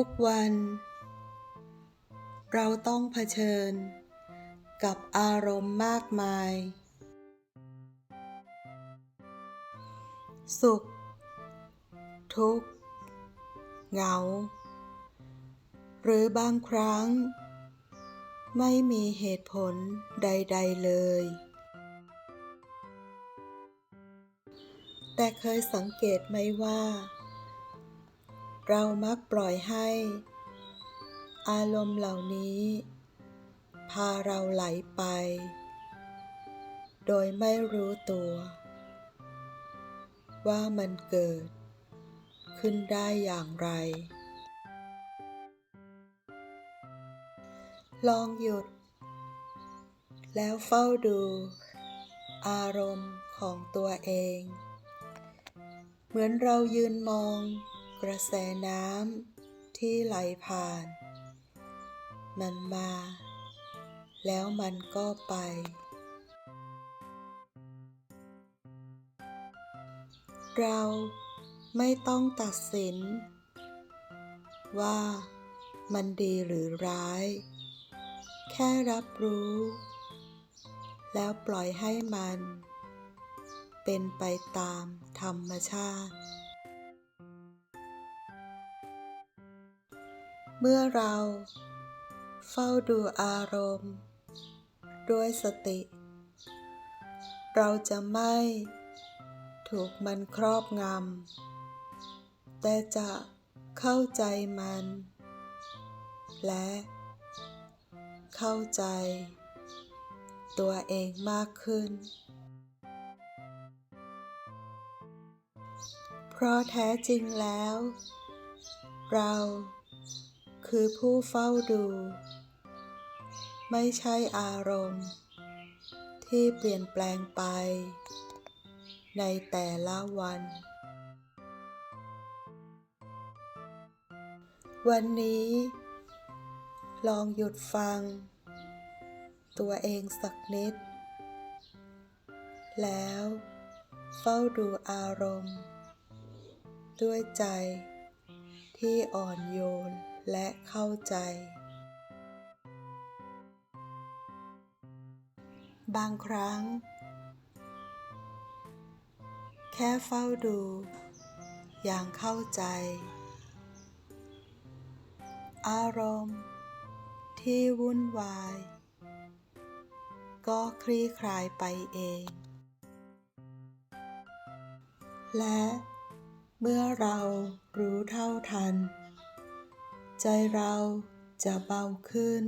ทุกวัน เราต้องเผชิญ กับอารมณ์มากมาย สุข ทุกข์ เหงา หรือบางครั้ง ไม่มีเหตุผลใด ๆ เลย แต่เคยสังเกตไหมว่า เรามักปล่อยให้ อารมณ์เหล่านี้ พาเราไหลไป โดยไม่รู้ตัว ว่ามันเกิด ขึ้นได้อย่างไร ลองหยุด แล้วเฝ้าดู อารมณ์ของตัวเอง เหมือนเรายืนมอง กระแสน้ำที่ไหลผ่าน มันมา แล้วมันก็ไป เราไม่ต้องตัดสิน ว่ามันดีหรือร้าย แค่รับรู้ แล้วปล่อยให้มัน เป็นไปตามธรรมชาติ เมื่อเราเฝ้าดูอารมณ์ ด้วยสติ เราจะไม่ถูกมันครอบงำ แต่จะเข้าใจมัน และเข้าใจตัวเองมากขึ้น เพราะแท้จริงแล้ว เรา คือผู้เฝ้าดู ไม่ใช่อารมณ์ ที่เปลี่ยนแปลงไป ในแต่ละวัน วันนี้ ลองหยุดฟัง ตัวเองสักนิด แล้วเฝ้าดูอารมณ์ ด้วยใจที่อ่อนโยน และเข้าใจ บางครั้ง แค่เฝ้าดู อย่างเข้าใจ อารมณ์ที่วุ่นวาย ก็คลี่คลายไปเอง และเมื่อเรารู้เท่าทัน ใจเราจะเบาขึ้น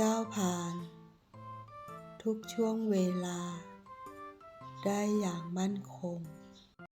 ก้าวผ่าน ทุกช่วงเวลา ได้อย่างมั่นคง